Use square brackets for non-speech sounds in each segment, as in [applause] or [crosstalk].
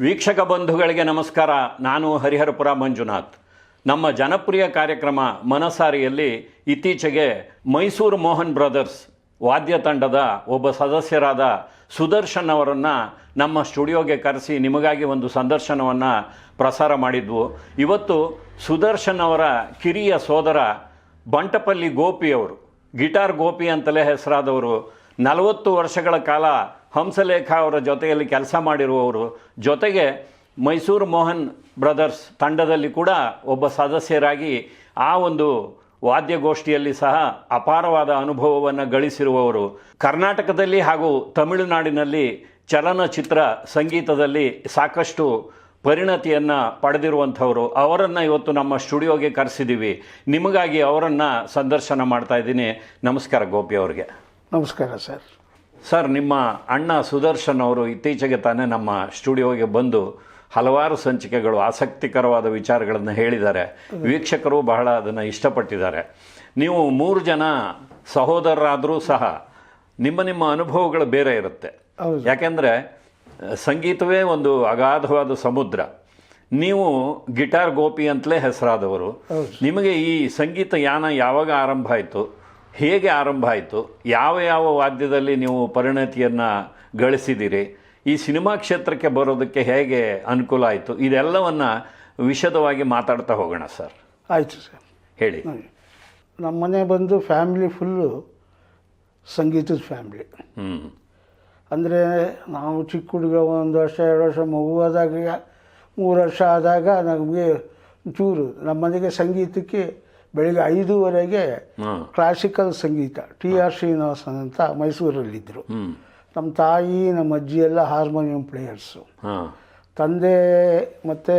ವೀಕ್ಷಕ ಬಂಧುಗಳಿಗೆ ನಮಸ್ಕಾರ. ನಾನು ಹರಿಹರಪುರ ಮಂಜುನಾಥ್. ನಮ್ಮ ಜನಪ್ರಿಯ ಕಾರ್ಯಕ್ರಮ ಮನಸಾರಿಯಲ್ಲಿ ಇತ್ತೀಚೆಗೆ ಮೈಸೂರು ಮೋಹನ್ ಬ್ರದರ್ಸ್ ವಾದ್ಯ ತಂಡದ ಒಬ್ಬ ಸದಸ್ಯರಾದ ಸುದರ್ಶನ್ ಅವರನ್ನು ನಮ್ಮ ಸ್ಟುಡಿಯೋಗೆ ಕರೆಸಿ ನಿಮಗಾಗಿ ಒಂದು ಸಂದರ್ಶನವನ್ನು ಪ್ರಸಾರ ಮಾಡಿದ್ವು. ಇವತ್ತು ಸುದರ್ಶನ್ ಅವರ ಕಿರಿಯ ಸೋದರ ಬಂಟಪಲ್ಲಿ ಗೋಪಿಯವರು ಗಿಟಾರ್ ಗೋಪಿ ಅಂತಲೇ ಹೆಸರಾದವರು, ನಲವತ್ತು ವರ್ಷಗಳ ಕಾಲ ಹಂಸಲೇಖ ಅವರ ಜೊತೆಯಲ್ಲಿ ಕೆಲಸ ಮಾಡಿರುವವರು ಜೊತೆಗೆ ಮೈಸೂರು ಮೋಹನ್ ಬ್ರದರ್ಸ್ ತಂಡದಲ್ಲಿ ಕೂಡ ಒಬ್ಬ ಸದಸ್ಯರಾಗಿ ಆ ಒಂದು ವಾದ್ಯಗೋಷ್ಠಿಯಲ್ಲಿ ಸಹ ಅಪಾರವಾದ ಅನುಭವವನ್ನು ಗಳಿಸಿರುವವರು. ಕರ್ನಾಟಕದಲ್ಲಿ ಹಾಗೂ ತಮಿಳುನಾಡಿನಲ್ಲಿ ಚಲನಚಿತ್ರ ಸಂಗೀತದಲ್ಲಿ ಸಾಕಷ್ಟು ಪರಿಣತಿಯನ್ನು ಪಡೆದಿರುವಂಥವರು. ಅವರನ್ನು ಇವತ್ತು ನಮ್ಮ ಸ್ಟುಡಿಯೋಗೆ ಕರೆಸಿದ್ದೀವಿ ನಿಮಗಾಗಿ ಅವರನ್ನು ಸಂದರ್ಶನ ಮಾಡ್ತಾ ಇದ್ದೀನಿ. ನಮಸ್ಕಾರ ಗೋಪಿ ಅವರಿಗೆ. ನಮಸ್ಕಾರ ಸರ್. ಸರ್ ನಿಮ್ಮ ಅಣ್ಣ ಸುದರ್ಶನ್ ಅವರು ಇತ್ತೀಚೆಗೆ ತಾನೇ ನಮ್ಮ ಸ್ಟುಡಿಯೋಗೆ ಬಂದು ಹಲವಾರು ಸಂಚಿಕೆಗಳು ಆಸಕ್ತಿಕರವಾದ ವಿಚಾರಗಳನ್ನು ಹೇಳಿದ್ದಾರೆ. ವೀಕ್ಷಕರು ಬಹಳ ಅದನ್ನು ಇಷ್ಟಪಟ್ಟಿದ್ದಾರೆ. ನೀವು ಮೂರು ಜನ ಸಹೋದರರಾದರೂ ಸಹ ನಿಮ್ಮ ನಿಮ್ಮ ಅನುಭವಗಳು ಬೇರೆ ಇರುತ್ತೆ. ಯಾಕೆಂದರೆ ಸಂಗೀತವೇ ಒಂದು ಅಗಾಧವಾದ ಸಮುದ್ರ. ನೀವು ಗಿಟಾರ್ ಗೋಪಿ ಅಂತಲೇ ಹೆಸರಾದವರು. ನಿಮಗೆ ಈ ಸಂಗೀತ ಯಾನ ಯಾವಾಗ ಆರಂಭ ಆಯಿತು? ಹೇಗೆ ಆರಂಭ ಆಯಿತು? ಯಾವ ಯಾವ ವಾದ್ಯದಲ್ಲಿ ನೀವು ಪರಿಣತಿಯನ್ನು ಗಳಿಸಿದ್ದೀರಿ ಈ ಸಿನಿಮಾ ಕ್ಷೇತ್ರಕ್ಕೆ ಬರೋದಕ್ಕೆ ಹೇಗೆ ಅನುಕೂಲ ಆಯಿತು? ಇದೆಲ್ಲವನ್ನು ವಿಷದವಾಗಿ ಮಾತಾಡ್ತಾ ಹೋಗೋಣ ಸರ್. ಆಯಿತು ಸರ್. ಹೇಳಿ. ನಮ್ಮ ಮನೆ ಬಂದು ಫ್ಯಾಮಿಲಿ ಫುಲ್ಲು ಸಂಗೀತದ ಫ್ಯಾಮಿಲಿ. ಹ್ಞೂ ಅಂದರೆ ನಾವು ಚಿಕ್ಕ ಹುಡುಗ ಒಂದು ವರ್ಷ ಎರಡು ವರ್ಷ ಮಗುವಾದಾಗ ಮೂರು ವರ್ಷ ಆದಾಗ ನಮಗೆ ಚೂರು ನಮ್ಮ ಮನೆಗೆ ಸಂಗೀತಕ್ಕೆ ಬೆಳಿಗ್ಗೆ ಐದೂವರೆಗೆ ಕ್ಲಾಸಿಕಲ್ ಸಂಗೀತ ಟಿ ಆರ್ ಶ್ರೀನಿವಾಸನ್ ಅಂತ ಮೈಸೂರಲ್ಲಿದ್ದರು. ನಮ್ಮ ತಾಯಿ ನಮ್ಮ ಅಜ್ಜಿ ಎಲ್ಲ ಹಾರ್ಮೋನಿಯಂ ಪ್ಲೇಯರ್ಸು ತಂದೆ ಮತ್ತು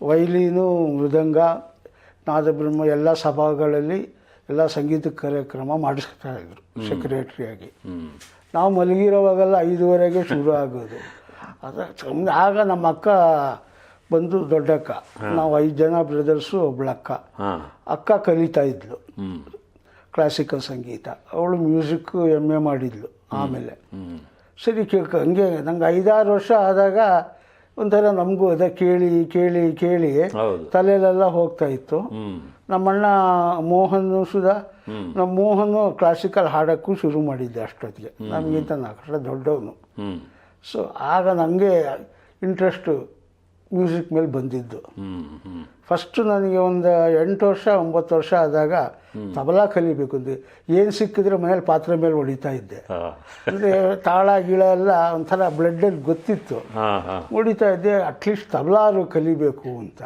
ವೈಲೀನು ಮೃದಂಗ ನಾದಬ್ರಹ್ಮ ಎಲ್ಲ ಸಭಾಗಳಲ್ಲಿ ಎಲ್ಲ ಸಂಗೀತ ಕಾರ್ಯಕ್ರಮ ಮಾಡಿಸ್ತಾ ಇದ್ರು ಸೆಕ್ರೆಟ್ರಿಯಾಗಿ ನಾವು ಮಲಗಿರೋವಾಗೆಲ್ಲ ಐದುವರೆಗೆ ಶುರು ಆಗೋದು. ಅದ ಆಗ ನಮ್ಮ ಅಕ್ಕ ಬಂದು ದೊಡ್ಡಕ್ಕ. ನಾವು ಐದು ಜನ ಬ್ರದರ್ಸು ಒಬ್ಳಕ್ಕ ಹಾಂ. ಅಕ್ಕ ಕಲಿತಾ ಇದ್ಲು. ಕ್ಲಾಸಿಕಲ್ ಸಂಗೀತ. ಅವಳು ಮ್ಯೂಸಿಕ್ ಎಂ ಎ ಮಾಡಿದ್ಲು ಆಮೇಲೆ. ಸರಿ ಕೇಳ್ಕೊ ಹಂಗೆ ನಂಗೆ ಐದಾರು ವರ್ಷ ಆದಾಗ ಒಂಥರ ನಮಗೂ ಅದ ಕೇಳಿ ಕೇಳಿ ಕೇಳಿ ತಲೆಯಲ್ಲೆಲ್ಲ ಹೋಗ್ತಾ ಇತ್ತು. ನಮ್ಮಣ್ಣ ಮೋಹನ್ ಸುಧಾ ನಮ್ಮ ಮೋಹನ್ ಕ್ಲಾಸಿಕಲ್ ಹಾಡೋಕ್ಕೂ ಶುರು ಮಾಡಿದ್ದೆ ಅಷ್ಟೊತ್ತಿಗೆ. ನಮಗಿಂತ ನಾಲ್ಕು ದೊಡ್ಡವನು. ಸೊ ಆಗ ನನಗೆ ಇಂಟ್ರೆಸ್ಟು ಮ್ಯೂಸಿಕ್ ಮೇಲೆ ಬಂದಿದ್ದು. ಫಸ್ಟು ನನಗೆ ಒಂದು ಎಂಟು ವರ್ಷ ಒಂಬತ್ತು ವರ್ಷ ಆದಾಗ ತಬಲಾ ಕಲಿಬೇಕು ಅಂತ ಏನು ಸಿಕ್ಕಿದ್ರೆ ಮನೇಲಿ ಪಾತ್ರೆ ಮೇಲೆ ಹೊಡಿತಾ ಇದ್ದೆ. ಅಂದರೆ ತಾಳ ಗಿಳ ಎಲ್ಲ ಒಂಥರ ಬ್ಲಡ್ಡಲ್ಲಿ ಗೊತ್ತಿತ್ತು. ಹೊಡಿತಾ ಇದ್ದೆ ಅಟ್ಲೀಸ್ಟ್ ತಬಲಾರು ಕಲಿಬೇಕು ಅಂತ.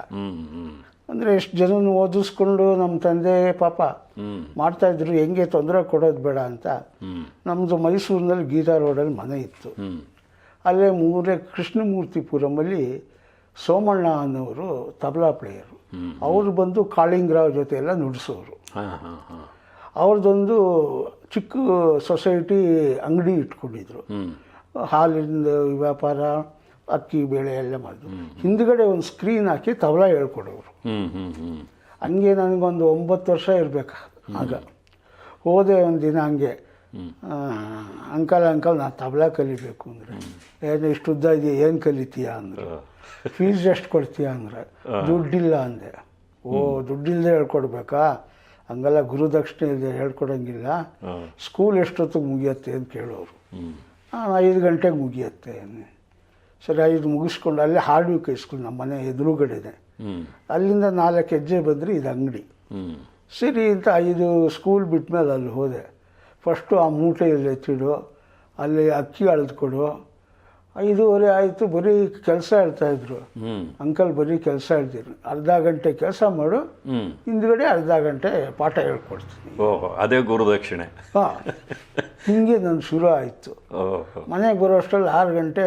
ಅಂದರೆ ಎಷ್ಟು ಜನನ ಓದಿಸ್ಕೊಂಡು ನಮ್ಮ ತಂದೆ ಪಾಪ ಮಾಡ್ತಾ ಮಾಡ್ತಾಯಿದ್ರು ಹೆಂಗೆ ತೊಂದರೆ ಕೊಡೋದು ಬೇಡ ಅಂತ. ನಮ್ಮದು ಮೈಸೂರಿನಲ್ಲಿ ಗೀತಾ ರೋಡಲ್ಲಿ ಮನೆ ಇತ್ತು. ಅಲ್ಲೇ ಮೂರೇ ಕೃಷ್ಣಮೂರ್ತಿಪುರಮಲ್ಲಿ ಸೋಮಣ್ಣ ಅನ್ನೋರು ತಬಲಾ ಪ್ಲೇಯರು ಅವರು ಬಂದು ಕಾಳಿಂಗ್ರಾವ್ ಜೊತೆ ಎಲ್ಲ ನುಡಿಸೋರು ಅವ್ರದ್ದೊಂದು ಚಿಕ್ಕ ಸೊಸೈಟಿ ಅಂಗಡಿ ಇಟ್ಕೊಂಡಿದ್ರು. ಹಾಲಿಂದ ವ್ಯಾಪಾರ ಅಕ್ಕಿ ಬೇಳೆ ಎಲ್ಲ ಮಾಡಿದ್ರು. ಹಿಂದ್ಗಡೆ ಒಂದು ಸ್ಕ್ರೀನ್ ಹಾಕಿ ತಬಲಾ ಹೇಳ್ಕೊಡೋರು. ಹಂಗೆ ನನಗೊಂದು ಒಂಬತ್ತು ವರ್ಷ ಇರಬೇಕು? ಆಗ. ಹೋದೆ ಒಂದು ದಿನ ಹಂಗೆ. ಅಂಕಲ್ ಅಂಕಲ್ ನಾನು ತಬಲಾ ಕಲಿಬೇಕು ಅಂದರೆ. ಏನು ಇಷ್ಟು ಉದ್ದ ಇದೆಯಾ? ಏನು ಕಲಿತೀಯಾ ಅಂದರು. [laughs] ಫೀಸ್ ಎಷ್ಟು ಕೊಡ್ತೀಯ ಅಂದರೆ? ದುಡ್ಡಿಲ್ಲ ಅಂದೆ. ಓ ದುಡ್ಡಿಲ್ಲದೆ ಹೇಳ್ಕೊಡ್ಬೇಕಾ? ಹಂಗೆಲ್ಲ ಗುರುದಕ್ಷಿಣೆ ಇಲ್ಲದೆ ಹೇಳ್ಕೊಡಂಗಿಲ್ಲ. ಸ್ಕೂಲ್ ಎಷ್ಟೊತ್ತಿಗೆ ಮುಗಿಯತ್ತೆ ಅಂತ ಕೇಳೋರು. ನಾನು ಐದು ಗಂಟೆಗೆ ಮುಗಿಯತ್ತೆ. ಸರಿ ಐದು ಮುಗಿಸ್ಕೊಂಡು ಅಲ್ಲೇ ಹಾರ್ಡ್ವಿಕ್ ಸ್ಕೂಲ್ ನಮ್ಮ ಮನೆ ಎದುರುಗಡೆ ಇದೆ ಅಲ್ಲಿಂದ ನಾಲ್ಕು ಹೆಜ್ಜೆ ಬಂದರೆ ಇದು ಅಂಗಡಿ. ಸರಿ ಅಂತ ಐದು ಸ್ಕೂಲ್ ಬಿಟ್ಟ ಮೇಲೆ ಅಲ್ಲಿ ಹೋದೆ. ಫಸ್ಟು ಆ ಮೂಟೆಯಲ್ಲಿ ಎತ್ತಿಡು ಅಲ್ಲಿ ಅಕ್ಕಿ ಅಳೆದು ಕೊಡು ಐದೂವರೆ ಆಯಿತು ಬರೀ ಕೆಲಸ ಹೇಳ್ತಾಯಿದ್ರು ಅಂಕಲ್ ಬರೀ ಕೆಲಸ ಹೇಳ್ತೀನಿ ಅರ್ಧ ಗಂಟೆ ಕೆಲಸ ಮಾಡು ಹಿಂದ್ಗಡೆ ಅರ್ಧ ಗಂಟೆ ಪಾಠ ಹೇಳ್ಕೊಡ್ತೀನಿ. ಓಹೋ ಅದೇ ಗುರುದಕ್ಷಿಣೆ. ಹಾಂ ಹಿಂಗೆ ನನ್ನ ಶುರು ಆಯಿತು. ಓಹೋ. ಮನೆಗೆ ಬರೋ ಅಷ್ಟರಲ್ಲಿ ಆರು ಗಂಟೆ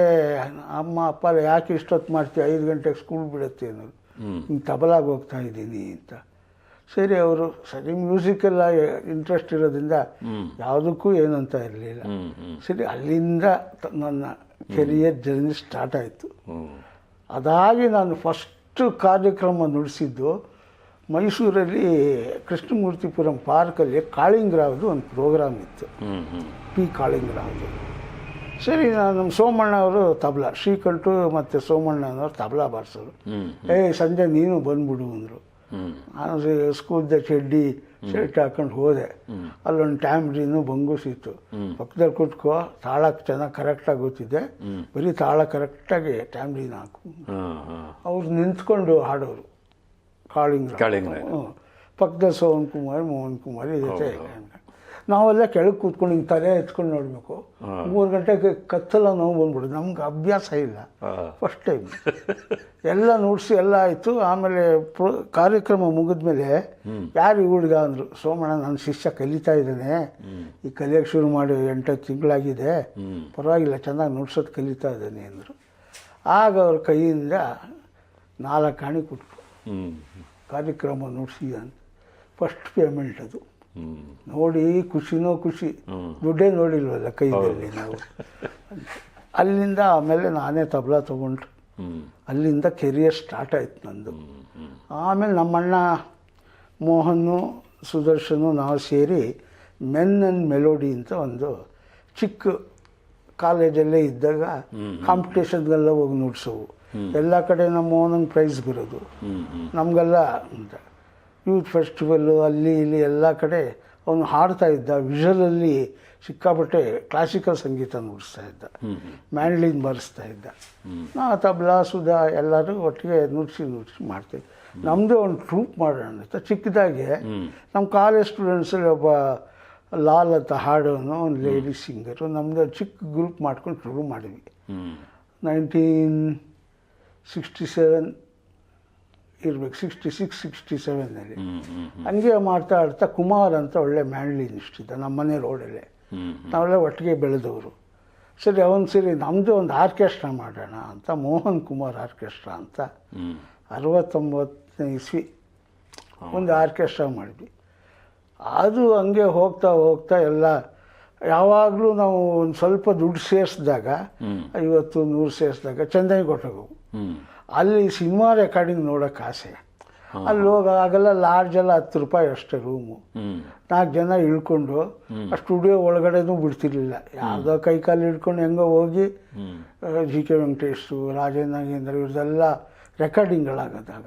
ಅಮ್ಮ ಅಪ್ಪ ಯಾಕೆ ಇಷ್ಟೊತ್ತು ಮಾಡ್ತೀವಿ ಐದು ಗಂಟೆಗೆ ಸ್ಕೂಲ್ ಬಿಡುತ್ತೆ ಅನ್ನೋದು. ಹಿಂಗೆ ತಬಲಾಗಿ ಹೋಗ್ತಾ ಇದ್ದೀನಿ ಅಂತ. ಸರಿ ಅವರು ಸರಿ ಮ್ಯೂಸಿಕೆಲ್ಲ ಇಂಟ್ರೆಸ್ಟ್ ಇರೋದ್ರಿಂದ ಯಾವುದಕ್ಕೂ ಏನಂತ ಇರಲಿಲ್ಲ. ಸರಿ ಅಲ್ಲಿಂದ ನನ್ನ ಕೆರಿಯರ್ ಜರ್ನಿ ಸ್ಟಾರ್ಟ್ ಆಯಿತು. ಅದಾಗಿ ನಾನು ಫಸ್ಟು ಕಾರ್ಯಕ್ರಮ ನಡೆಸಿದ್ದು ಮೈಸೂರಲ್ಲಿ ಕೃಷ್ಣಮೂರ್ತಿಪುರಂ ಪಾರ್ಕಲ್ಲಿ ಕಾಳಿಂಗರಾವ್ದು ಒಂದು ಪ್ರೋಗ್ರಾಮ್ ಇತ್ತು. ಪಿ ಕಾಳಿಂಗರಾವ್ದು. ಸರಿ ನಾನು ನಮ್ಮ ಸೋಮಣ್ಣ ಅವರು ತಬಲಾ ಶ್ರೀಕಂಠು ಮತ್ತು ಸೋಮಣ್ಣನವರು ತಬಲಾ ಬಾರಿಸೋರು. ಏಯ್ ಸಂಜೆ ನೀನು ಬಂದ್ಬಿಡು ಅಂದರು. ನಾನು ಸ್ಕೂಲ್ದ ಚಡ್ಡಿ ಶರ್ಟ್ ಹಾಕೊಂಡು ಹೋದೆ. ಅಲ್ಲೊಂದು ಟ್ಯಾಮ್ರಿನು ಬಂಗೂಸಿತ್ತು. ಪಕ್ಕದಲ್ಲಿ ಕೂತ್ಕೋ ತಾಳ ಚೆನ್ನಾಗಿ ಕರೆಕ್ಟಾಗಿ ಗೊತ್ತಿದೆ ಬರೀ ತಾಳ ಕರೆಕ್ಟಾಗಿ ಟ್ಯಾಮ್ರಿನ ಹಾಕು. ಹಾಂ ಹಾಂ. ಅವ್ರು ನಿಂತ್ಕೊಂಡು ಹಾಡೋರು. ಕಾಳಿಂಗ್ ಕಾಳಿಂಗ್ರ. ಪಕ್ಕದಲ್ಲಿ ಸೋಹನ್ ಕುಮಾರ್ ಮೋಹನ್ ಕುಮಾರ್ ಜೊತೆ ನಾವೆಲ್ಲ ಕೆಳಗೆ ಕೂತ್ಕೊಂಡು ಹಿಂಗೆ ತಲೆ ಎತ್ಕೊಂಡು ನೋಡಬೇಕು. ಮೂರು ಗಂಟೆಗೆ ಕತ್ತಲ್ಲ ನೋವು ಬಂದ್ಬಿಡು ನಮ್ಗೆ ಅಭ್ಯಾಸ ಇಲ್ಲ. First time. ಎಲ್ಲ ನೋಡಿಸಿ ಎಲ್ಲ ಆಯಿತು. ಆಮೇಲೆ ಪ್ರೋ ಕಾರ್ಯಕ್ರಮ ಮುಗಿದ್ಮೇಲೆ ಯಾರು ಹುಡುಗ ಅಂದರು ಸೋಮಣ್ಣ ನನ್ನ ಶಿಷ್ಯ ಕಲಿತಾ ಇದ್ದಾನೆ. ಈ ಕಲಿಯೋಕ್ಕೆ ಶುರು ಮಾಡಿ ಎಂಟತ್ತು ತಿಂಗಳಾಗಿದೆ. ಪರವಾಗಿಲ್ಲ ಚೆನ್ನಾಗಿ ನುಡ್ಸೋದು ಕಲಿತಾ ಇದ್ದಾನೆ ಅಂದರು. ಆಗ ಅವ್ರ ಕೈಯಿಂದ ನಾಲ್ಕು ಹಣಿ ಕೊಟ್ಟರು ಕಾರ್ಯಕ್ರಮ ನುಡ್ಸಿ ಅಂತ. ಫಸ್ಟ್ ಪೇಮೆಂಟ್ ಅದು. ನೋಡಿ ಖುಷಿನೋ ಖುಷಿ. ದುಡ್ಡೇ ನೋಡಿಲ್ವಲ್ಲ ಕೈಯಲ್ಲಿ ನಾವು. ಅಲ್ಲಿಂದ ಆಮೇಲೆ ನಾನೇ ತಬಲ ತೊಗೊಂಡು ಅಲ್ಲಿಂದ ಕೆರಿಯರ್ ಸ್ಟಾರ್ಟ್ ಆಯ್ತು ನಂದು. ಆಮೇಲೆ ನಮ್ಮಣ್ಣ ಮೋಹನು ಸುದರ್ಶನು ನಾವು ಸೇರಿ ಮೆನ್ ಆ್ಯಂಡ್ ಮೆಲೋಡಿ ಅಂತ ಒಂದು ಚಿಕ್ಕ ಕಾಲೇಜಲ್ಲೇ ಇದ್ದಾಗ ಕಾಂಪಿಟೇಷನ್ಗೆಲ್ಲ ಹೋಗಿ ನುಡ್ಸೋವು. ಎಲ್ಲ ಕಡೆ ನಮ್ಮ ಓನಂಗೆ ಪ್ರೈಸ್ ಬರೋದು. ನಮಗೆಲ್ಲ ಅಂತ. ಯೂತ್ ಫೆಸ್ಟಿವಲ್ಲು ಅಲ್ಲಿ ಇಲ್ಲಿ ಎಲ್ಲ ಕಡೆ ಅವನು ಹಾಡ್ತಾ ಇದ್ದ. ವಿಷಲಲ್ಲಿ ಸಿಕ್ಕಾಪಟ್ಟೆ ಕ್ಲಾಸಿಕಲ್ ಸಂಗೀತ ನುಡಿಸ್ತಾ ಇದ್ದ. ಮ್ಯಾಂಡ್ಲಿನ್ ಬಾರಿಸ್ತಾ ಇದ್ದ. ನಾ ತಬ್ಲಾ ಸುಧಾ ಎಲ್ಲರೂ ಒಟ್ಟಿಗೆ ನುಡಿಸಿ ನುಡಿಸಿ ಮಾಡ್ತೀವಿ. ನಮ್ಮದೇ ಒಂದು ಟ್ರೂಪ್ ಮಾಡೋಣ ಅಂತ. ಚಿಕ್ಕದಾಗೆ ನಮ್ಮ ಕಾಲೇಜ್ ಸ್ಟೂಡೆಂಟ್ಸಲ್ಲಿ ಒಬ್ಬ ಲಾಲ್ ಅಂತ ಹಾಡೋನು ಒಂದು ಲೇಡಿ ಸಿಂಗರು ನಮ್ಮದು ಚಿಕ್ಕ ಗ್ರೂಪ್ ಮಾಡ್ಕೊಂಡು ಶುರು ಮಾಡಿದ್ವಿ. ನೈನ್ಟೀನ್ ಸಿಕ್ಸ್ಟಿ ಸೆವೆನ್ ಇರ್ಬೇಕು ಸಿಕ್ಸ್ಟಿ ಸಿಕ್ಸ್ ಸಿಕ್ಸ್ಟಿ ಸೆವೆನಲ್ಲಿ ಹಂಗೆ ಮಾಡ್ತಾ ಆಡ್ತಾ ಕುಮಾರ್ ಅಂತ ಒಳ್ಳೆ ಮ್ಯಾಂಡ್ಲಿನಿಸ್ಟ್ ಇದ್ದ ನಮ್ಮ ಮನೆ ರೋಡಲ್ಲೇ. ನಾವೆಲ್ಲ ಒಟ್ಟಿಗೆ ಬೆಳೆದವರು. ಸರಿ ಅವನು ಸರಿ ನಮ್ಮದು ಒಂದು ಆರ್ಕೆಸ್ಟ್ರಾ ಮಾಡೋಣ ಅಂತ ಮೋಹನ್ ಕುಮಾರ್ ಆರ್ಕೆಸ್ಟ್ರಾ ಅಂತ ಅರವತ್ತೊಂಬತ್ತನೇ ಇಸ್ವಿ ಒಂದು ಆರ್ಕೆಸ್ಟ್ರಾ ಮಾಡಿದ್ವಿ. ಅದು ಹಂಗೆ ಹೋಗ್ತಾ ಹೋಗ್ತಾ ಎಲ್ಲ ಯಾವಾಗಲೂ ನಾವು ಒಂದು ಸ್ವಲ್ಪ ದುಡ್ಡು ಸೇರಿಸಿದಾಗ. ಐವತ್ತು ನೂರು ಸೇರಿಸಿದಾಗ ಚೆನ್ನೈ ಕೊಟ್ಟೋಗು ಹ್ಞೂ ಅಲ್ಲಿ ಸಿನಿಮಾ ರೆಕಾರ್ಡಿಂಗ್ ನೋಡೋಕೆ ಆಸೆ. ಅಲ್ಲಿ ಹೋಗಾಗೆಲ್ಲ ಲಾಡ್ಜ್ ಎಲ್ಲ ಹತ್ತು ರೂಪಾಯಿ ಅಷ್ಟೇ ರೂಮು ನಾಲ್ಕು ಜನ ಇಳ್ಕೊಂಡು ಆ ಸ್ಟುಡಿಯೋ ಒಳಗಡೆನೂ ಬಿಡ್ತಿರ್ಲಿಲ್ಲ. ಯಾವುದೋ ಕೈ ಕಾಲು ಹಿಡ್ಕೊಂಡು ಹೆಂಗೋ ಹೋಗಿ ಜಿ ಕೆ ವೆಂಕಟೇಶು ರಾಜೇಂದ್ರ ನಾಗೇಂದ್ರ ಇವ್ರದ್ದೆಲ್ಲ ರೆಕಾರ್ಡಿಂಗ್ಗಳಾಗದಾಗ.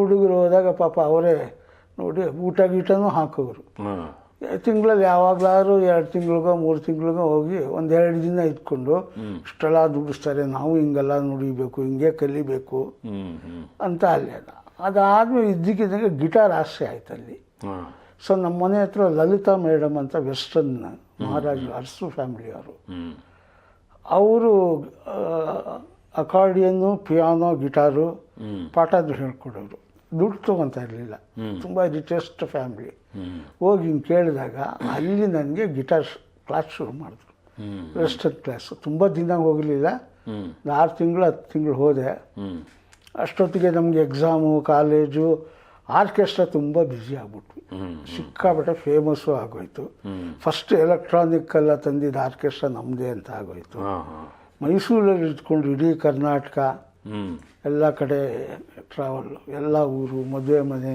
ಹುಡುಗರು ಹೋದಾಗ ಪಾಪ ಅವರೇ ನೋಡಿ ಊಟ ಗೀಟನೂ ಹಾಕೋರು ತಿಂಗಳಲ್ಲಿ ಯಾವಾಗಲಾದ್ರೂ ಎರಡು ತಿಂಗಳಿಗೋ ಮೂರು ತಿಂಗಳಿಗೋ ಹೋಗಿ ಒಂದೆರಡು ದಿನ ಇಟ್ಕೊಂಡು ಇಷ್ಟೆಲ್ಲ ದುಡಿಸ್ತಾರೆ ನಾವು ಹಿಂಗೆಲ್ಲ ನುಡಿಬೇಕು ಹಿಂಗೆ ಕಲಿಬೇಕು ಅಂತ ಅಲ್ಲಿ ಅದ. ಅದಾದಮೇಲೆ ಇದ್ದಕ್ಕಿದ್ದಂಗೆ ಗಿಟಾರ್ ಆಸೆ ಆಯ್ತು ಅಲ್ಲಿ. ಸೊ ನಮ್ಮ ಮನೆ ಹತ್ರ ಲಲಿತಾ ಮೇಡಮ್ ಅಂತ ವೆಸ್ಟರ್ನ್ ಮಹಾರಾಜ ಅರಸು ಫ್ಯಾಮಿಲಿಯವರು ಅವರು. ಅಕಾರ್ಡಿಯನ್ನು ಪಿಯಾನೋ ಗಿಟಾರು ಪಾಠ ಹೇಳ್ಕೊಡೋರು. ದುಡ್ಡು ತೊಗೊತಾ ಇರಲಿಲ್ಲ. ತುಂಬ ರಿಚೆಸ್ಟ್ ಫ್ಯಾಮಿಲಿ. ಹೋಗಿ ಹಿಂಗೆ ಕೇಳಿದಾಗ ಅಲ್ಲಿ ನನಗೆ ಗಿಟಾರ್ ಕ್ಲಾಸ್ ಶುರು ಮಾಡಿದ್ರು. Western class. ತುಂಬ ದಿನ ಹೋಗಲಿಲ್ಲ. ಆರು ತಿಂಗಳು ಹತ್ತು ತಿಂಗಳು ಹೋದೆ. ಅಷ್ಟೊತ್ತಿಗೆ ನಮಗೆ ಎಕ್ಸಾಮು ಕಾಲೇಜು ಆರ್ಕೆಸ್ಟ್ರಾ ತುಂಬ ಬ್ಯುಸಿ ಆಗ್ಬಿಟ್ವಿ. ಸಿಕ್ಕಾಬಿಟ್ಟೆ ಫೇಮಸ್ಸು ಆಗೋಯ್ತು. ಫಸ್ಟ್ ಎಲೆಕ್ಟ್ರಾನಿಕ್ಕೆಲ್ಲ ತಂದಿದ್ದು ಆರ್ಕೆಸ್ಟ್ರಾ ನಮ್ಮದೇ ಅಂತ ಆಗೋಯ್ತು. ಮೈಸೂರಲ್ಲಿ ಇಟ್ಕೊಂಡು ಇಡೀ ಕರ್ನಾಟಕ ಎಲ್ಲ ಕಡೆ ಟ್ರಾವೆಲ್ ಎಲ್ಲ ಊರು ಮದುವೆ ಮನೆ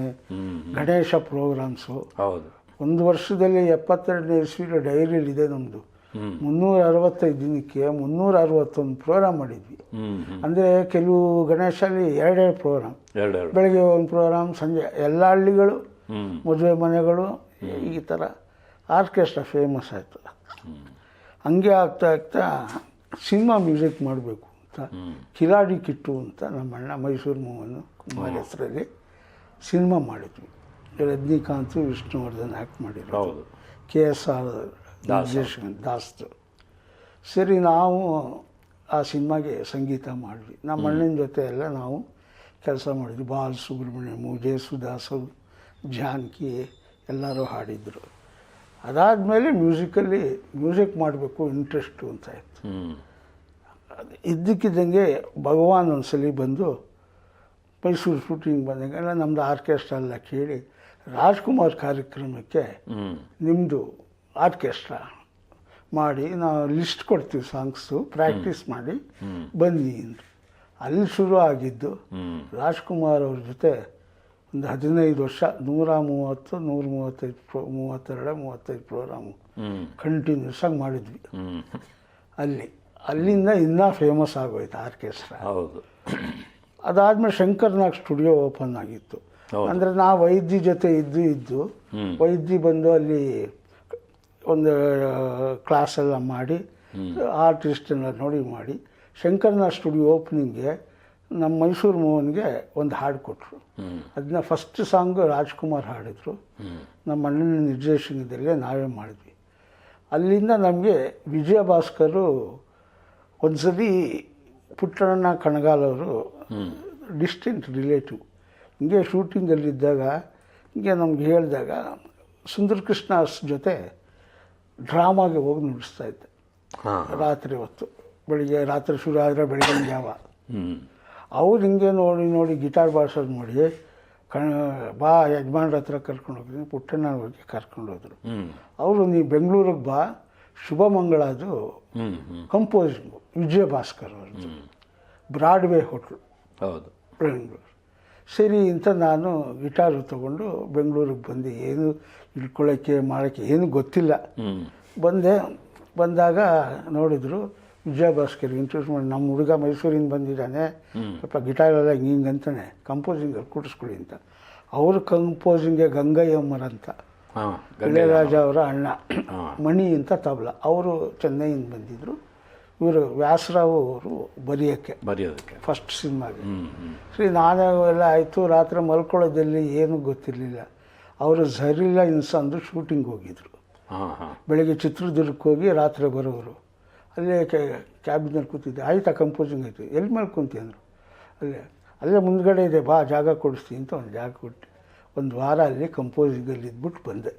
ಗಣೇಶ ಪ್ರೋಗ್ರಾಮ್ಸು ಹೌದು. ಒಂದು ವರ್ಷದಲ್ಲಿ ಎಪ್ಪತ್ತೆರಡನೇ ಡೈರಿಲಿ ಡೈರಿಲಿದೆ ನಮ್ಮದು ಮುನ್ನೂರ ಅರವತ್ತೈದು ದಿನಕ್ಕೆ ಮುನ್ನೂರ ಅರವತ್ತೊಂದು ಪ್ರೋಗ್ರಾಮ್ ಮಾಡಿದ್ವಿ. ಅಂದರೆ ಕೆಲವು ಗಣೇಶಲ್ಲಿ ಎರಡೆರಡು ಪ್ರೋಗ್ರಾಮ್ ಬೆಳಗ್ಗೆ ಒಂದು ಪ್ರೋಗ್ರಾಮ್ ಸಂಜೆ ಎಲ್ಲ ಹಳ್ಳಿಗಳು ಮದುವೆ ಮನೆಗಳು ಈ ಥರ ಆರ್ಕೆಸ್ಟ್ರಾ ಫೇಮಸ್ ಆಯಿತು ಹಂಗೆ ಆಗ್ತಾ ಆಗ್ತಾ ಸಿನಿಮಾ ಮ್ಯೂಸಿಕ್ ಮಾಡಬೇಕು. ಅಂತ. ಕಿಲಾಡಿ ಕಿಟ್ಟು ಅಂತ ನಮ್ಮ ಅಣ್ಣ ಮೈಸೂರು ಮೋಹನ್ ಕುಮಾರ್ ಹೆಸರಲ್ಲಿ ಸಿನಿಮಾ ಮಾಡಿದ್ವಿ. ರಜನಿಕಾಂತ್ ವಿಷ್ಣುವರ್ಧನ್ ಆ್ಯಕ್ಟ್ ಮಾಡಿದ್ರು ಹೌದು. K S R Das. ದಾಸ್ತು. ಸರಿ ನಾವು ಆ ಸಿನಿಮಾಗೆ ಸಂಗೀತ ಮಾಡಿದ್ವಿ ನಮ್ಮ ಅಣ್ಣನ ಜೊತೆ ಎಲ್ಲ ನಾವು ಕೆಲಸ ಮಾಡಿದ್ವಿ. ಬಾಲ್ ಸುಬ್ರಹ್ಮಣ್ಯಮು ಜಯಸುದಾಸು ಜಾನಕಿ ಎಲ್ಲರೂ ಹಾಡಿದರು. ಅದಾದಮೇಲೆ ಮ್ಯೂಸಿಕಲ್ಲಿ ಮ್ಯೂಸಿಕ್ ಮಾಡಬೇಕು ಇಂಟ್ರೆಸ್ಟು ಅಂತ ಅದು ಇದ್ದಕ್ಕಿದ್ದಂಗೆ ಭಗವಾನ್ ಒಂದ್ಸಲಿ ಬಂದು ಮೈಸೂರು ಶೂಟಿಂಗ್ ಬಂದಂಗೆಲ್ಲ ನಮ್ಮದು ಆರ್ಕೆಸ್ಟ್ರಾ ಎಲ್ಲ ಕೇಳಿ ರಾಜ್ಕುಮಾರ್ ಕಾರ್ಯಕ್ರಮಕ್ಕೆ ನಿಮ್ಮದು ಆರ್ಕೆಸ್ಟ್ರಾ ಮಾಡಿ ನಾವು ಲಿಸ್ಟ್ ಕೊಡ್ತೀವಿ ಸಾಂಗ್ಸು ಪ್ರಾಕ್ಟೀಸ್ ಮಾಡಿ ಬನ್ನಿ ಅಂದರು. ಅಲ್ಲಿ ಶುರು ಆಗಿದ್ದು ರಾಜ್ಕುಮಾರ್ ಅವ್ರ ಜೊತೆ ಒಂದು ಹದಿನೈದು ವರ್ಷ ನೂರ ಮೂವತ್ತು ನೂರ ಮೂವತ್ತೈದು ಪ್ರೋ ಮೂವತ್ತೆರಡು ಮೂವತ್ತೈದು ಪ್ರೋಗ್ರಾಮು ಕಂಟಿನ್ಯೂಸ್ ಆಗಿ ಮಾಡಿದ್ವಿ. ಅಲ್ಲಿ ಅಲ್ಲಿಂದ ಇನ್ನೂ ಫೇಮಸ್ ಆಗೋಯ್ತು ಆರ್ಕೆಸ್ಟ್ರಾ ಹೌದು. ಅದಾದಮೇಲೆ ಶಂಕರ್ನಾಗ್ ಸ್ಟುಡಿಯೋ ಓಪನ್ ಆಗಿತ್ತು. ಅಂದರೆ ನಾ ವೈದ್ಯ ಜೊತೆ ಇದ್ದು ಇದ್ದು ವೈದ್ಯ ಬಂದು ಅಲ್ಲಿ ಒಂದು ಕ್ಲಾಸ್ ಎಲ್ಲ ಮಾಡಿ ಆರ್ಟಿಸ್ಟನ್ನ ನೋಡಿ ಮಾಡಿ ಶಂಕರ್ನಾಗ್ ಸ್ಟುಡಿಯೋ ಓಪನಿಂಗ್ಗೆ ನಮ್ಮ ಮೈಸೂರು ಮೋಹನ್ಗೆ ಒಂದು ಹಾಡು ಕೊಟ್ಟರು ಅದನ್ನ ಫಸ್ಟ್ ಸಾಂಗ್ ರಾಜ್ಕುಮಾರ್ ಹಾಡಿದ್ರು. ನಮ್ಮ ಅಣ್ಣನ ನಿರ್ದೇಶನದಲ್ಲೇ ನಾವೇ ಮಾಡಿದ್ವಿ. ಅಲ್ಲಿಂದ ನಮಗೆ ವಿಜಯ ಭಾಸ್ಕರು ಒಂದ್ಸಲಿ ಪುಟ್ಟಣ್ಣ ಕಣಗಾಲ್ ಅವರು ಡಿಸ್ಟೆಂಟ್ ರಿಲೇಟಿವ್ ಹಿಂಗೆ ಶೂಟಿಂಗಲ್ಲಿದ್ದಾಗ ಹಿಂಗೆ ನಮ್ಗೆ ಹೇಳಿದಾಗ ಸುಂದರ ಕೃಷ್ಣ ಜೊತೆ ಡ್ರಾಮಾಗೆ ಹೋಗಿ ನುಡಿಸ್ತಾ ಇದ್ದೆ. ರಾತ್ರಿ ಹೊತ್ತು. ಬೆಳಿಗ್ಗೆ ರಾತ್ರಿ ಶುರು ಆದರೆ ಬೆಳಿಗ್ಗೆ ಯಾವ ಅವ್ರು ಹಿಂಗೆ ನೋಡಿ ನೋಡಿ ಗಿಟಾರ್ ಬಾರ್ಸೋದು ನೋಡಿ ಕಣ ಬಾ ಯಜಮಾನ್ರ ಹತ್ರ ಕರ್ಕೊಂಡು ಹೋಗಿದ್ದೀನಿ ಪುಟ್ಟಣ್ಣ ಹೋಗಿ ಕರ್ಕೊಂಡು ಹೋದರು. ಅವರು ನೀ ಬೆಂಗಳೂರಿಗೆ ಬಾ ಶುಭ ಮಂಗಳ ಅದು. ಕಂಪೋಸಿಂಗು ವಿಜಯ ಭಾಸ್ಕರ್ ಅವ್ರದ್ದು. ಬ್ರಾಡ್ವೇ ಹೋಟ್ಲು ಹೌದು. ಬೆಂಗಳೂರು ಸರಿ ಅಂತ ನಾನು ಗಿಟಾರು ತಗೊಂಡು ಬೆಂಗಳೂರಿಗೆ ಬಂದೆ. ಏನು ಇಟ್ಕೊಳ್ಳೋಕ್ಕೆ ಮಾಡೋಕ್ಕೆ ಏನು ಗೊತ್ತಿಲ್ಲ. ಬಂದೆ. ಬಂದಾಗ ನೋಡಿದ್ರು ವಿಜಯ ಭಾಸ್ಕರ್ ಇಂಟ್ರೊಡ್ಯೂಸ್ ಮಾಡಿ ನಮ್ಮ ಹುಡುಗ ಮೈಸೂರಿಂದ ಬಂದಿದ್ದಾನೆ. ಸ್ವಲ್ಪ ಗಿಟಾರ್ ಎಲ್ಲ ಹಿಂಗೆ ಹಿಂಗೆ ಅಂತಾನೆ ಕಂಪೋಸಿಂಗ್ ಕೂಡಿಸ್ಕೊಳ್ಳಿ ಅಂತ. ಅವರು ಕಂಪೋಸಿಂಗೇ ಗಂಗಯ್ಯಮ್ಮರ್ ಅಂತ ಇಳೆಯರಾಜ ಅವರ ಅಣ್ಣ ಮಣಿ ಅಂತ ತಬಲ. ಅವರು ಚೆನ್ನೈಯಿಂದ ಬಂದಿದ್ದರು ಇವರು ವ್ಯಾಸರಾವ್ ಅವರು ಬರೆಯೋಕ್ಕೆ ಬರೆಯೋದಕ್ಕೆ. ಫಸ್ಟ್ ಸಿನಿಮಾಗೆ. ಶ್ರೀ ನಾನು ಸರಿ ನಾನೇ ಎಲ್ಲ ಆಯಿತು ರಾತ್ರಿ ಮಲ್ಕೊಳ್ಳೋದಲ್ಲಿ ಏನೂ ಗೊತ್ತಿರಲಿಲ್ಲ. ಅವರು ಝರಿಲ್ಲ ಇನ್ಸಂದು ಶೂಟಿಂಗ್ ಹೋಗಿದ್ರು. ಹಾಂ ಹಾಂ. ಬೆಳಗ್ಗೆ ಚಿತ್ರದುರ್ಗಕ್ಕೆ ಹೋಗಿ ರಾತ್ರಿ ಬರೋರು. ಅಲ್ಲೇ ಕ್ಯಾಬಿನಲ್ಲಿ ಕೂತಿದ್ದೆ. ಆಯ್ತಾ ಕಂಪೋಸಿಂಗ್ ಆಯಿತು. ಎಲ್ಲಿ ಮಲ್ಕೊಂತಿ ಅಂದರು. ಅಲ್ಲೇ ಅಲ್ಲೇ ಮುಂದ್ಗಡೆ ಇದೆ ಬಾ ಜಾಗ ಕೊಡಿಸ್ತೀನಿ ಅಂತ ಒಂದು ಜಾಗ ಕೊಟ್ಟು. ಒಂದು ವಾರ ಅಲ್ಲಿ ಕಂಪೋಸಿಂಗಲ್ಲಿ ಇದ್ಬಿಟ್ಟು ಬಂದೆ.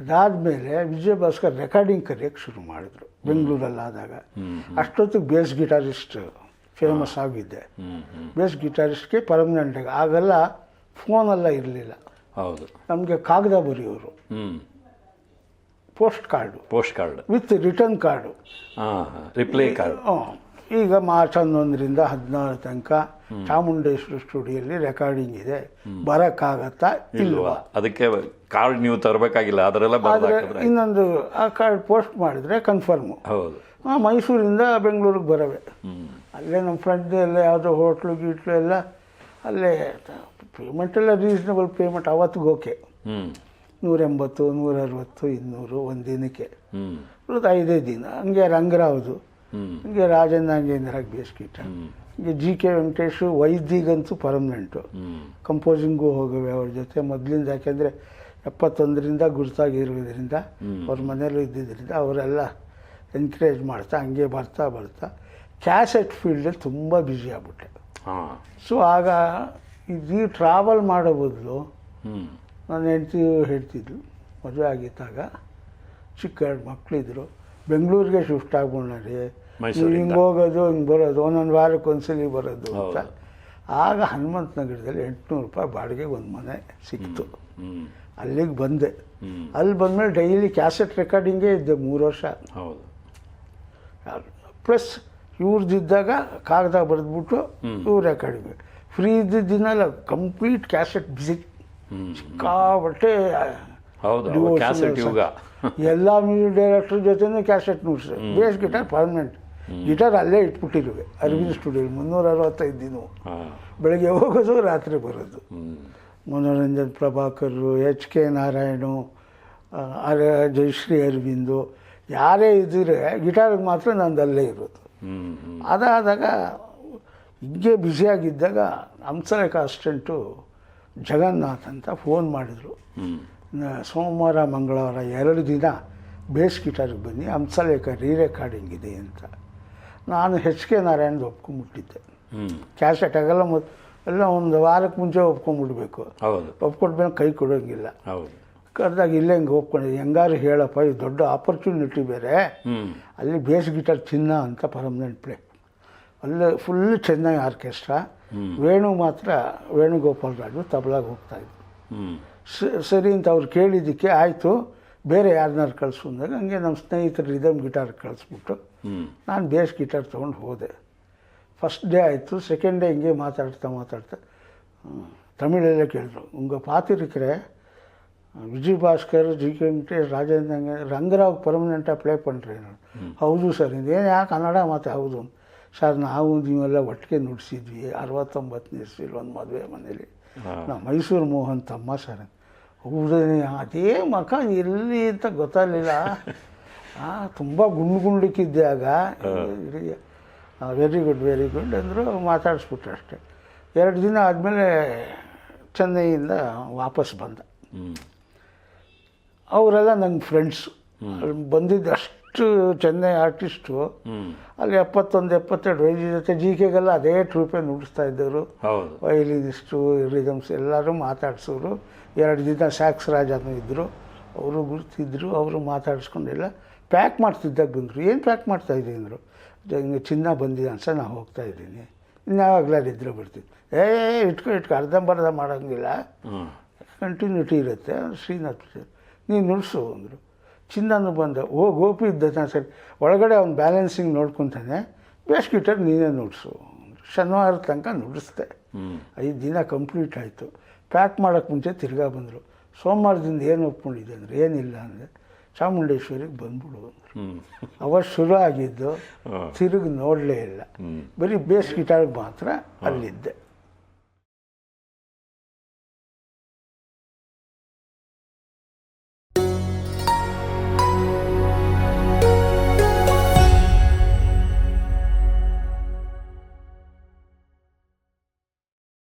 ಅದಾದಮೇಲೆ ವಿಜಯ ಭಾಸ್ಕರ್ ರೆಕಾರ್ಡಿಂಗ್ ಕರೆಯೋಕ್ಕೆ ಶುರು ಮಾಡಿದ್ರು. ಬೆಂಗಳೂರಲ್ಲಿ ಆದಾಗ ಅಷ್ಟೊತ್ತಿಗೆ ಬೇಸ್ ಗಿಟಾರಿಸ್ಟ್ ಫೇಮಸ್ ಆಗಿದ್ದೆ. ಬೇಸ್ ಗಿಟಾರಿಸ್ಟ್ಗೆ ಪರ್ಮನೆಂಟಾಗಿ ಆಗೆಲ್ಲ ಫೋನೆಲ್ಲ ಇರಲಿಲ್ಲ. ಹೌದು. ನಮಗೆ ಕಾಗದ ಬರೆಯೋರು. Post card post card with return card reply card. ಈಗ ಮಾರ್ಚ್ ಹನ್ನೊಂದರಿಂದ ಹದಿನಾರು ತನಕ ಚಾಮುಂಡೇಶ್ವರಿ ಸ್ಟುಡಿಯೋಲ್ಲಿ ರೆಕಾರ್ಡಿಂಗ್ ಇದೆ. ಬರೋಕ್ಕಾಗತ್ತಾ ಇಲ್ವಾ? ಅದಕ್ಕೆ ಕಾರ್ಡ್ ನೀವು ತರಬೇಕಾಗಿಲ್ಲ ಅದರೆಲ್ಲ ಇನ್ನೊಂದು ಆ ಕಾರ್ಡ್ ಪೋಸ್ಟ್ ಮಾಡಿದ್ರೆ ಕನ್ಫರ್ಮು ಹೌದು. ಮೈಸೂರಿಂದ ಬೆಂಗಳೂರಿಗೆ ಬರವೆ. ಅಲ್ಲೇ ನಮ್ಮ ಫ್ರೆಂಡ್ ಎಲ್ಲ ಯಾವುದೋ ಹೋಟ್ಲು ಗೀಟ್ಲು ಎಲ್ಲ ಅಲ್ಲೇ ಪೇಮೆಂಟ್ ಎಲ್ಲ ರೀಸನಬಲ್ ಪೇಮೆಂಟ್ ಅವತ್ತಿಗೆ ಓಕೆ ನೂರೆಂಬತ್ತು ನೂರ ಅರವತ್ತು ಇನ್ನೂರು ಒಂದು ದಿನಕ್ಕೆ ಐದೇ ದಿನ. ಹಂಗೆ ರಂಗರಾವ್ದು ಹಂಗೆ ರಾಜನಾಗೇಂದ್ರಾಗ ಬೇಸ್ಕಿಟ್ಟ ಹಿಂಗೆ ಜಿ ಕೆ ವೆಂಕಟೇಶು ವೈದ್ಯಿಗಂತೂ ಪರ್ಮನೆಂಟು ಕಂಪೋಸಿಂಗೂ ಹೋಗವೆ ಅವ್ರ ಜೊತೆ. ಮೊದಲಿಂದ ಯಾಕೆಂದರೆ ಎಪ್ಪತ್ತೊಂದರಿಂದ ಗುರುತಾಗಿರೋದ್ರಿಂದ. ಅವ್ರ ಮನೇಲೂ ಇದ್ದಿದ್ದರಿಂದ ಅವರೆಲ್ಲ ಎನ್ಕರೇಜ್ ಮಾಡ್ತಾ ಹಂಗೆ ಬರ್ತಾ ಬರ್ತಾ ಕ್ಯಾಸೆಟ್ ಫೀಲ್ಡಲ್ಲಿ ತುಂಬ ಬ್ಯುಸಿ ಆಗ್ಬಿಟ್ಟೆ ಸೊ ಆಗ ಇದು ಟ್ರಾವೆಲ್ ಮಾಡೋ ಬದಲು ನಾನು ನನ್ನ ಹೆಂಡ್ತಿ ಹೇಳ್ತಿದ್ಲು ಮದುವೆ ಆಗಿತ್ತಾಗ ಚಿಕ್ಕ ಎರಡು ಮಕ್ಕಳಿದ್ರು ಬೆಂಗಳೂರಿಗೆ ಶಿಫ್ಟ್ ಆಗ್ಬೋಣ ರೀ ನೀವು. ಹಿಂಗೆ ಹೋಗೋದು ಹಿಂಗೆ ಬರೋದು ಒಂದೊಂದು ವಾರಕ್ಕೆ ಒಂದ್ಸಲಿ ಬರೋದು ಅಂತ. ಆಗ ಹನುಮಂತ ನಗರದಲ್ಲಿ ಎಂಟುನೂರು ರೂಪಾಯಿ ಬಾಡಿಗೆಗೆ ಒಂದು ಮನೆ ಸಿಕ್ತು. ಅಲ್ಲಿಗೆ ಬಂದೆ. ಅಲ್ಲಿ ಬಂದಮೇಲೆ ಡೈಲಿ ಕ್ಯಾಸೆಟ್ ರೆಕಾರ್ಡಿಂಗೇ ಇದ್ದೆ ಮೂರು ವರ್ಷ. ಹೌದು. ಪ್ಲಸ್ ಇವ್ರದ್ದಿದ್ದಾಗ ಕಾಗದ ಬರೆದ್ಬಿಟ್ಟು. ಇವ್ರು ರೆಕಾರ್ಡಿಂಗ್. ಫ್ರೀ ಇದ್ದಿದ್ದನ್ನೆಲ್ಲ ಕಂಪ್ಲೀಟ್ ಕ್ಯಾಸೆಟ್ ಬಿಸಿ ಸಿಕ್ಕಾಬಟ್ಟೆ ಹೌದು ಕ್ಯಾಸೆಟ್ ಯುಗ. [laughs] ಎಲ್ಲ ಮ್ಯೂಸಿಕ್ ಡೈರೆಕ್ಟರ್ ಜೊತೆನೂ ಕ್ಯಾಸೆಟ್ ನುಡ್ಸ್ ಬೇಸ್ ಗಿಟಾರ್ ಪರ್ಮನೆಂಟ್. ಗಿಟಾರ್ ಅಲ್ಲೇ ಇಟ್ಬಿಟ್ಟಿರುವೆ ಅರವಿಂದ್ ಸ್ಟುಡಿಯೋ ಮುನ್ನೂರ ಅರವತ್ತೈದು ದಿನ. ಬೆಳಗ್ಗೆ ಹೋಗೋದು ರಾತ್ರಿ ಬರೋದು. ಮನೋರಂಜನ್ ಪ್ರಭಾಕರು ಎಚ್ ಕೆ ನಾರಾಯಣು ಅರ ಜಯಶ್ರೀ ಅರವಿಂದು ಯಾರೇ ಇದ್ದರೆ ಗಿಟಾರಿಗೆ ಮಾತ್ರ ನಂದು ಅಲ್ಲೇ ಇರೋದು. ಅದಾದಾಗ ಹಿಂಗೆ ಬ್ಯುಸಿಯಾಗಿದ್ದಾಗ ಹಂಸಲೇಖ ಕಾಸ್ಟೆಂಟು ಜಗನ್ನಾಥ್ ಅಂತ ಫೋನ್ ಮಾಡಿದರು. ಸೋಮವಾರ ಮಂಗಳವಾರ ಎರಡು ದಿನ ಬೇಸ್ ಗಿಟಾರಿಗೆ ಬನ್ನಿ. ಹಂಸಲೇಖ ರೀ ರೆಕಾರ್ಡಿಂಗ್ ಇದೆ ಅಂತ. ನಾನು ಹೆಚ್ ಕೆ ನಾರಾಯಣದ ಒಪ್ಕೊಂಡ್ಬಿಟ್ಟಿದ್ದೆ. ಕ್ಯಾಸೆಟ್ ಆಗಲ್ಲ ಮತ್ತು ಎಲ್ಲ ಒಂದು ವಾರಕ್ಕೆ ಮುಂಚೆ ಒಪ್ಕೊಂಡ್ಬಿಡ್ಬೇಕು. ಹೌದು. ಒಪ್ಕೊಟ್ಮೇಲೆ ಕೈ ಕೊಡೋಂಗಿಲ್ಲ. ಕರೆದಾಗ ಇಲ್ಲೇ ಹಿಂಗೆ ಒಪ್ಕೊಂಡಿದ್ದೆ ಹೆಂಗಾರು ಹೇಳಪ್ಪ ಇದು ದೊಡ್ಡ ಆಪರ್ಚುನಿಟಿ ಬೇರೆ. ಅಲ್ಲಿ ಬೇಸ್ ಗಿಟಾರ್ ಚಿನ್ನ ಅಂತ ಪರ್ಮನೆಂಟ್ ಪ್ಲೇ ಅಲ್ಲೇ ಫುಲ್ ಚೆನ್ನಾಗಿ ಆರ್ಕೆಸ್ಟ್ರಾ ವೇಣು ಮಾತ್ರ ವೇಣುಗೋಪಾಲ್ ರಾಜು ತಬಲಾಗಿ ಹೋಗ್ತಾಯಿದ್ರು ಸರಿ ಅಂತ ಅವ್ರು ಕೇಳಿದ್ದಕ್ಕೆ ಆಯಿತು ಬೇರೆ ಯಾರನ್ನಾರು ಕಳಿಸು ಅಂದಾಗ ಹಂಗೆ ನಮ್ಮ ಸ್ನೇಹಿತರು ರಿದಮ್ ಗಿಟಾರ್ ಕಳಿಸ್ಬಿಟ್ಟು ನಾನು ಬೇಸ್ ಗಿಟಾರ್ ತೊಗೊಂಡು ಹೋದೆ. ಫಸ್ಟ್ ಡೇ ಆಯಿತು ಸೆಕೆಂಡ್ ಡೇ ಹಿಂಗೆ ಮಾತಾಡ್ತಾ ಮಾತಾಡ್ತಾ ತಮಿಳಲ್ಲೇ ಕೇಳಿದ್ರು. ಉಂಗೆ ಪಾತಿರಿಕ್ರೆ ವಿಜಯ್ ಭಾಸ್ಕರ್ ಜಿ ಕೆ ವೆಂಕಟೇಶ್ ರಾಜೇಂದ್ರ ರಂಗರಾವ್ ಪರ್ಮನೆಂಟಾಗಿ ಪ್ಲೇ ಪಂಡ್ರಿ ನಾನು. ಹೌದು ಸರ್ ಇದೇನು ಯಾಕೆ ಕನ್ನಡ ಮಾತು? ಹೌದು. ಸರ್ ನಾವು ನೀವೆಲ್ಲ ಒಟ್ಟಿಗೆ ನುಡಿಸಿದ್ವಿ ಅರವತ್ತೊಂಬತ್ತನೇ ಇಸ್ವಿಲಿ ಒಂದು ಮದುವೆ ಮನೇಲಿ. ನಾವು ಮೈಸೂರು ಮೋಹನ್ ತಮ್ಮ ಸರ್. ಹೌದೇನೆ ಅದೇ ಮಕ ಎಲ್ಲಿ ಅಂತ ಗೊತ್ತಾಗಲಿಲ್ಲ. ತುಂಬ ಗುಂಡು ಗುಂಡಿಕ್ಕಿದ್ದಾಗ ವೆರಿ ಗುಡ್ ವೆರಿ ಗುಡ್ ಅಂದರು ಮಾತಾಡಿಸ್ಬಿಟ್ರು ಅಷ್ಟೇ. ಎರಡು ದಿನ ಆದಮೇಲೆ ಚೆನ್ನೈಯಿಂದ ವಾಪಸ್ ಬಂದ. ಅವರೆಲ್ಲ ನನ್ನ ಫ್ರೆಂಡ್ಸು ಅಲ್ಲಿ ಅಷ್ಟು ಚೆನ್ನೈ ಆರ್ಟಿಸ್ಟು. ಅಲ್ಲಿ ಎಪ್ಪತ್ತೊಂದು ಎಪ್ಪತ್ತೆರಡು ವೈದ್ಯ ಜೊತೆ ಜಿ ಕೆಗೆಲ್ಲ ಅದೇ ಟ್ರೂಪೇ ನುಡಿಸ್ತಾ ಇದ್ದವರು. ಹೌದು. ವೈಲಿನಿಸ್ಟು ರಿದಮ್ಸ್ ಎಲ್ಲರೂ ಮಾತಾಡ್ಸೋರು. ಎರಡು ದಿನ ಸ್ಯಾಕ್ಸ್ ರಾಜನೂ ಇದ್ದರು ಅವರು ಗುರುತಿದ್ರು ಅವರು ಮಾತಾಡಿಸ್ಕೊಂಡೆಲ್ಲ. ಪ್ಯಾಕ್ ಮಾಡ್ತಿದ್ದಾಗ ಬಂದರು. ಏನು ಪ್ಯಾಕ್ ಮಾಡ್ತಾ ಅಂದರು. ಹಿಂಗೆ ಚಿನ್ನ ಬಂದಿದೆ ಅನ್ಸ ನಾನು ಹೋಗ್ತಾ ಇದ್ದೀನಿ. ಇನ್ಯಾವಾಗಲಾರು ಇದ್ರೆ ಬಿಡ್ತೀನಿ ಏ ಇಟ್ಕೊ ಇಟ್ಕೊ ಅರ್ಧಂಬರ್ಧ ಮಾಡೋಂಗಿಲ್ಲ. ಕಂಟಿನ್ಯೂಟಿ ಇರುತ್ತೆ. ಶ್ರೀನಾಥ್ ನೀನು ನುಡಿಸು ಅಂದರು. ಚಿನ್ನನು ಬಂದ. ಓ ಗೋಪಿ ಇದ್ದ ಸರಿ. ಒಳಗಡೆ ಅವ್ನು ಬ್ಯಾಲೆನ್ಸಿಂಗ್ ನೋಡ್ಕೊತಾನೆ. ಬೇಸ್ ಗಿಟರ್ ನೀನೇ ನುಡಿಸು. ಶನಿವಾರ ತನಕ ನುಡಿಸ್ದೆ. ಐದು ದಿನ ಕಂಪ್ಲೀಟ್ ಆಯಿತು. ಪ್ಯಾಕ್ ಮಾಡೋಕ್ಕೆ ಮುಂಚೆ ತಿರ್ಗಾ ಬಂದರು. ಸೋಮವಾರದಿಂದ ಏನು ಒಪ್ಕೊಂಡಿದ್ದೆ ಅಂದರೆ ಏನಿಲ್ಲ ಅಂದರೆ ಚಾಮುಂಡೇಶ್ವರಿಗೆ ಬಂದ್ಬಿಡು ಅಂದರು. ಅವತ್ತು ಶುರು ಆಗಿದ್ದು. ತಿರುಗಿ ನೋಡಲೇ ಇಲ್ಲ. ಬರೀ ಬೇಸ್ ಗಿಟಾರ್ಗೆ ಮಾತ್ರ ಅಲ್ಲಿದ್ದೆ.